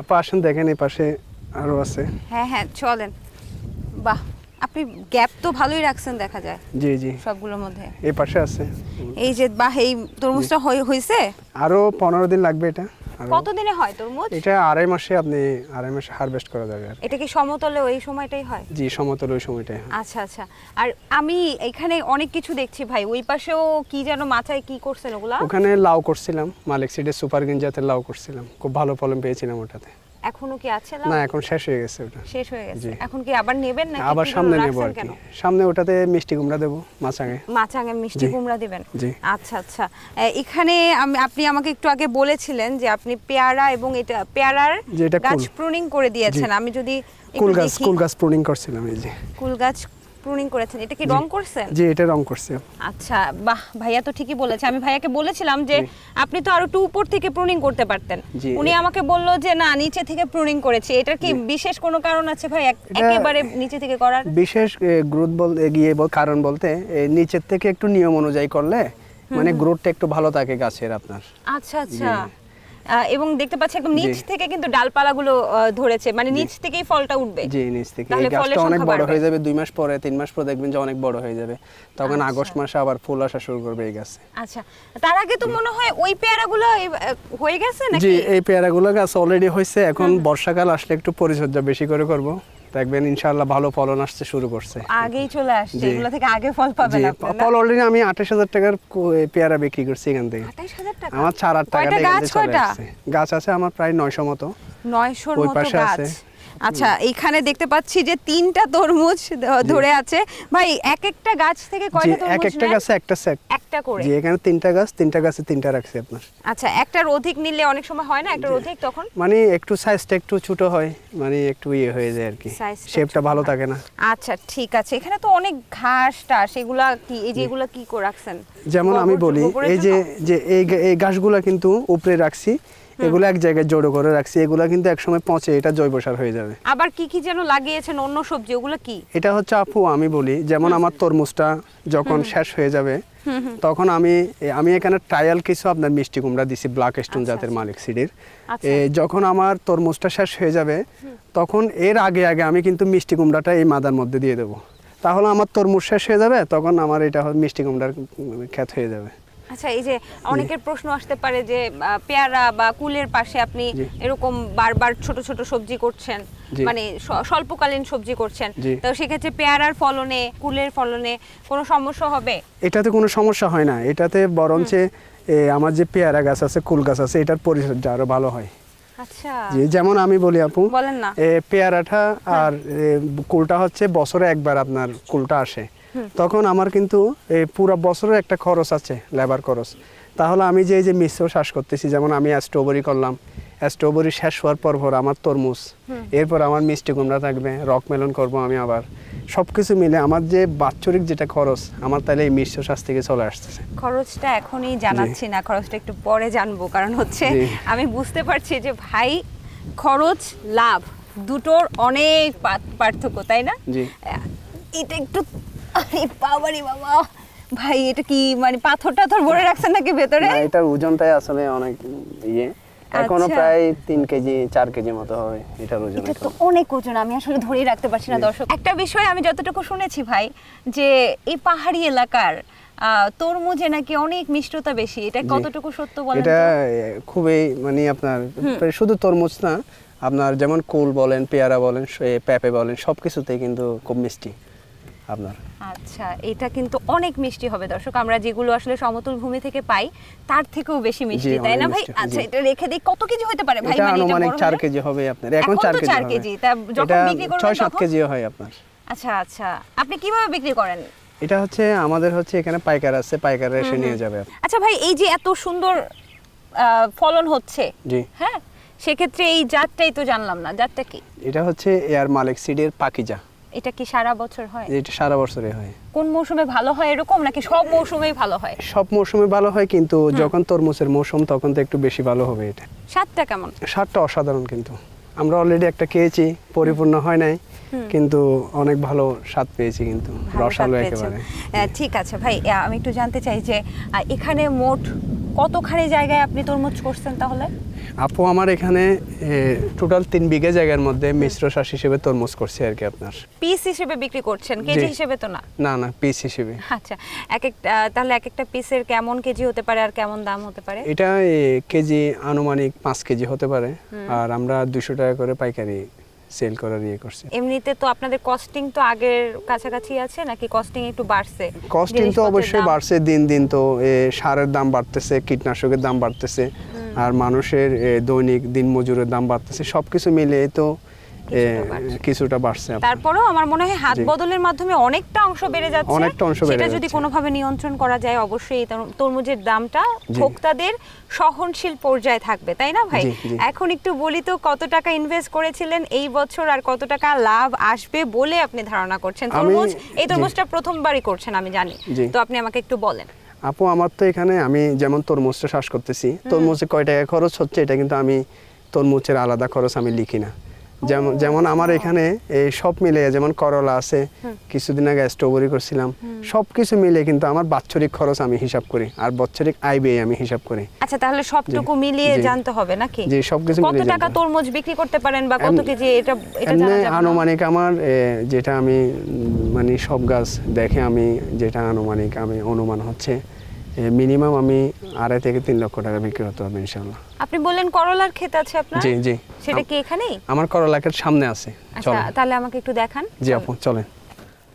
আপা আসেন দেখেন এই পাশে আরও আছে। হ্যাঁ হ্যাঁ চলেন। বাহ আপনি গ্যাপ তো ভালোই রাখছেন দেখা যায়। জি জি। সবগুলোর মধ্যে। এই পাশে আছে। এই যে বাহ এই তরমুজটা হয়ে- হয়েছে আরও পনেরো দিন লাগবে এটা। কতদিনে হয় তরমুজ? এটা আড়াই মাসে আপনি আড়াই মাসে হারভেস্ট করা যাবে আর এটা কি সমতলে ওই সময়টাই হয়? জি সমতল ওই সময়টাই আচ্ছা আচ্ছা। আর আমি এখানে অনেক কিছু দেখছি ভাই ওই পাশেও কি যেন মাথায় কি করছেন ওগুলা? ওখানে লাউ করছিলাম মালিক সিডের সুপার গ্রিন জাতের লাউ করছিলাম। খুব ভালো ফলন পেয়েছিলাম ওটাতে। এখনও কি আছে না এখন শেষ হয়ে গেছে ওটা। শেষ হয়ে গেছে। এখন কি আবার নেবেন নাকি আবার সামনে নেব আর কি। সামনে ওটাতে মিষ্টি কুমড়া দেব মাছাঙে। মাচাঙে মিষ্টি কুমড়া দিবেন? জি। আচ্ছা আচ্ছা। এখানে আমি আপনি আমাকে একটু আগে বলেছিলেন যে আপনি পেয়ারা এবং এটা পেয়ারার গাছ প্রুনিং করে দিয়েছেন। আমি যদি কুল গাছ কুল গাছ প্রুনিং করছিলাম এই যে। কুল গাছ প্রুনিং করেছেন এটা কি রং করছেন? জি এটা রং করছি। আচ্ছা বাহ ভাইয়া তো ঠিকই বলেছে। আমি ভাইয়াকে বলেছিলাম যে আপনি তো আরও একটু উপর থেকে প্রুনিং করতে পারতেন। উনি আমাকে বলল যে না নিচে থেকে প্রুনিং করেছি। এটার কি বিশেষ কোনো কারণ আছে ভাই? একেবারে নিচে থেকে করার? বিশেষ গ্রোথ বল গিয়ে কারণ বলতে নিচের থেকে একটু নিয়ম অনুযায়ী করলে মানে গ্রোথটা একটু ভালো থাকে গাছের আপনার। আচ্ছা আচ্ছা। এবং দেখতে পাচ্ছি একদম নিচ থেকে কিন্তু ডালপালাগুলো ধরেছে। মানে নিচ থেকেই ফলটা উঠবে। জি নিচ থেকে। তাহলে এই গাছটা অনেক বড় হয়ে যাবে। দুই মাস পরে তিন মাস পরে দেখবেন যে অনেক বড় হয়ে যাবে। তখন আচ্ছা। আগস্ট মাসে আবার ফুল আসা শুরু করবে এই গাছে। আচ্ছা। তার আগে তো মনে হয় ওই পেয়ারাগুলো হয়ে গেছে নাকি? জি এই পেয়ারাগুলো গাছ অলরেডি হয়েছে। এখন বর্ষাকাল আসলে একটু পরিচর্যা বেশি করে করব। দেখবেন ইনশাআল্লাহ ভালো ফলন আসতে শুরু করছে। আগেই চলে আসছে এগুলো থেকে আগে ফল পাবেন আপনারা। ফল অলরেডি আমি আঠাশ হাজার টাকার পেয়ারা বিক্রি করছি এখান থেকে। 28000 টাকা? আমার চার আট টাকা কয়টা গাছ কয়টা? গাছ আছে আমার প্রায় নয়শো মতো। নয়শোর ওই মতো পাশে গাছ। আছে। আচ্ছা এইখানে দেখতে পাচ্ছি যে তিনটা তরমুজ ধরে আছে। ভাই এক একটা গাছ থেকে কয়টা এক একটা গাছে একটা সেট। একটা করে। জি এখানে তিনটা গাছ তিনটা গাছে তিনটা রাখছি আপনার। আচ্ছা একটার অধিক নিলে অনেক সময় হয় না? একটার অধিক তখন? মানে একটু সাইজটা একটু ছোট হয় মানে একটু ইয়ে হয়ে যায় আর কি। টা শেপটা ভালো থাকে না। আচ্ছা ঠিক আছে। এখানে তো অনেক ঘাস টাস এগুলা কি এই যে এগুলা কি করে রাখছেন? যেমন আমি বলি এই যে যে এই এই গাছগুলা কিন্তু উপরে রাখছি। এগুলো এক জায়গায় জড়ো করে রাখছি এগুলা কিন্তু একসময় পচে এটা জৈব সার হয়ে যাবে। আবার কি কি যেন লাগিয়েছেন অন্য সবজি ওগুলো কি? এটা হচ্ছে আপু আমি বলি যেমন আমার তরমুজটা যখন শেষ হয়ে যাবে তখন আমি আমি এখানে ট্রায়াল কিছু আপনার মিষ্টি কুমড়া দিছি ব্ল্যাক স্টোন আচ্ছা, জাতের আচ্ছা। মালিক সিডির। আচ্ছা। যখন আমার তরমুজটা শেষ হয়ে যাবে তখন এর আগে আগে আমি কিন্তু মিষ্টি কুমড়াটা এই মাদার মধ্যে দিয়ে দেবো। তাহলে আমার তরমুজ শেষ হয়ে যাবে তখন আমার এটা মিষ্টি কুমড়ার খ্যাত হয়ে যাবে। আচ্ছা এই যে অনেকের প্রশ্ন আসতে পারে যে পেয়ারা বা কুলের পাশে আপনি এরকম বারবার ছোট ছোট সবজি করছেন মানে স্বল্পকালীন সবজি করছেন তো সেক্ষেত্রে পেয়ারার ফলনে কুলের ফলনে কোনো সমস্যা হবে? এটাতে কোনো সমস্যা হয় না এটাতে বরঞ্চ আমার যে পেয়ারা গাছ আছে কুল গাছ আছে এটার পরিচর্যা আরও ভালো হয়। আচ্ছা। যেমন আমি বলি আপু বলেন না। পেয়ারাটা আর কুলটা হচ্ছে বছরে একবার আপনার কুলটা আসে। তখন আমার কিন্তু এ, পুরো বছরের একটা খরচ আছে লেবার খরচ। তাহলে আমি যে এই যে মিশ্র শ্বাস করতেছি যেমন আমি স্ট্রবেরি করলাম স্ট্রবেরি শেষ হওয়ার পর পর আমার তরমুজ এরপর আমার মিষ্টি কুমড়া থাকবে রক মেলন করব আমি আবার। সব কিছু মিলে আমার যে বাৎসরিক যেটা খরচ আমার তাহলে এই মিশ্র শ্বাস থেকে চলে আসতেছে। খরচটা এখনই জানাচ্ছি না খরচটা একটু পরে জানব কারণ হচ্ছে আমি বুঝতে পারছি যে ভাই খরচ লাভ দুটোর অনেক পার্থক্য তাই না? এটা একটু আরে বাবারে বাবা। ভাই এটা কি মানে পাথর টাথর ভরে রাখছেন নাকি ভেতরে? না, এটার ওজনটাই আসলে অনেক ইয়ে। এখনও আচ্ছা। প্রায় তিন কেজি চার কেজি মতো হবে এটার ওজন এটা তো অনেক ওজন আমি আসলে ধরেই রাখতে পারছি না দর্শক। একটা বিষয় আমি যতটুকু শুনেছি ভাই যে এই পাহাড়ি এলাকার তরমুজে নাকি অনেক মিষ্টতা বেশি এটা কতটুকু সত্য বলেন এটা খুবই মানে আপনার শুধু তরমুজ না আপনার যেমন কুল বলেন পেয়ারা বলেন পেঁপে বলেন সব কিছুতেই কিন্তু খুব মিষ্টি। আপনার। আচ্ছা এটা কিন্তু অনেক মিষ্টি হবে দর্শক। আমরা যেগুলো আসলে সমতল ভূমি থেকে পাই তার থেকেও বেশি মিষ্টি তাই না ভাই? আচ্ছা এটা রেখে দিই কত কেজি হতে পারে ভাই? মানে আনুমানিক বড় চার হলে? কেজি হবে আপনার এখন এখন চার তো কেজি চার হবে। কেজি, তা যখন বিক্রি করবেন ছয় সাত তখন? কেজিও হয় আপনার। আচ্ছা আচ্ছা আপনি কীভাবে বিক্রি করেন? এটা হচ্ছে আমাদের হচ্ছে এখানে পাইকার আছে পাইকার এসে নিয়ে যাবে। আচ্ছা ভাই এই যে এত সুন্দর ফলন হচ্ছে জি। হ্যাঁ? সেক্ষেত্রে এই জাতটাই তো জানলাম না জাতটা কি? এটা হচ্ছে এয়ার মালিক সিডের পাকিজা। এটা কি সারা বছর হয়? এটা সারা বছরে হয়। কোন মৌসুমে ভালো হয় এরকম নাকি সব মৌসুমেই ভালো হয়? সব মৌসুমে ভালো হয় কিন্তু যখন তরমুজের মৌসুম তখন তো একটু বেশি ভালো হবে এটা। স্বাদটা কেমন? স্বাদটা অসাধারণ কিন্তু। আমরা অলরেডি একটা খেয়েছি পরিপূর্ণ হয় নাই কিন্তু অনেক ভালো স্বাদ পেয়েছি কিন্তু রসালো একেবারে। ঠিক আছে ভাই আমি একটু জানতে চাই যে এখানে মোট কতখানি জায়গায় আপনি তরমুজ করছেন তাহলে? আপু আমার এখানে টোটাল তিন বিঘা জায়গার মধ্যে মিশ্র চাষ হিসেবে তরমুজ করছি আর কি আপনার। পিস হিসেবে বিক্রি করছেন কেজি হিসেবে তো না? না না পিস হিসেবে। আচ্ছা এক এক তাহলে এক একটা পিসের কেমন কেজি হতে পারে আর কেমন দাম হতে পারে? এটা কেজি আনুমানিক পাঁচ কেজি হতে পারে। আর আমরা দুশো টাকা করে পাইকারি সেল করার ইয়ে করছি। এমনিতে তো আপনাদের কস্টিং তো আগের কাছাকাছি আছে নাকি কস্টিং একটু বাড়ছে? কস্টিং তো অবশ্যই বাড়ছে দিন দিন তো এ, সারের দাম বাড়তেছে কীটনাশকের দাম বাড়তেছে আর মানুষের দৈনিক দিন মজুরের দাম বাড়তেছে সব কিছু মিলিয়ে তো কিছুটা বাড়ছে। তারপরেও আমার মনে হয় হাত বদলের মাধ্যমে অনেকটা অংশ বেড়ে যাচ্ছে। অনেকটা অংশ বেড়ে সেটা যদি কোনোভাবে নিয়ন্ত্রণ করা যায় অবশ্যই তরমুজের দামটা ভোক্তাদের সহনশীল পর্যায়ে থাকবে তাই না ভাই। এখন একটু বলি তো কত টাকা ইনভেস্ট করেছিলেন এই বছর আর কত টাকা লাভ আসবে বলে আপনি ধারণা করছেন? তরমুজ এই তরমুজটা প্রথমবারই করছেন আমি জানি। তো আপনি আমাকে একটু বলেন। আপু আমার তো এখানে আমি যেমন তরমুজটা শ্বাস করতেছি তরমুজে কয় টাকা খরচ হচ্ছে এটা কিন্তু আমি তরমুজের আলাদা খরচ আমি লিখি না। যেমন যেমন আমার এখানে এই সব মিলে যেমন করলা আছে কিছুদিন আগে স্ট্রবেরি করছিলাম সব কিছু মিলে কিন্তু আমার বাৎসরিক খরচ আমি হিসাব করি আর বাৎসরিক আয় ব্যয় আমি হিসাব করি। আচ্ছা তাহলে সবটুকু মিলিয়ে জানতে হবে নাকি? জি, সবকিছু কত মিলিয়ে টাকা তরমুজ বিক্রি করতে পারেন বা কত কেজি এটা এটা জানা যাবে আনুমানিক আমার যেটা আমি মানে সব গাছ দেখে আমি যেটা আনুমানিক আমি অনুমান হচ্ছে মিনিমাম আমি আড়াই থেকে তিন লক্ষ টাকা বিক্রি হতে হবে ইনশাল্লাহ আপনি বললেন করলার ক্ষেত আছে আপনার? জি জি। সেটা কি এখানেই? আমার করলা ক্ষেত সামনে আছে আচ্ছা তাহলে আমাকে একটু দেখান। জি আপু চলেন।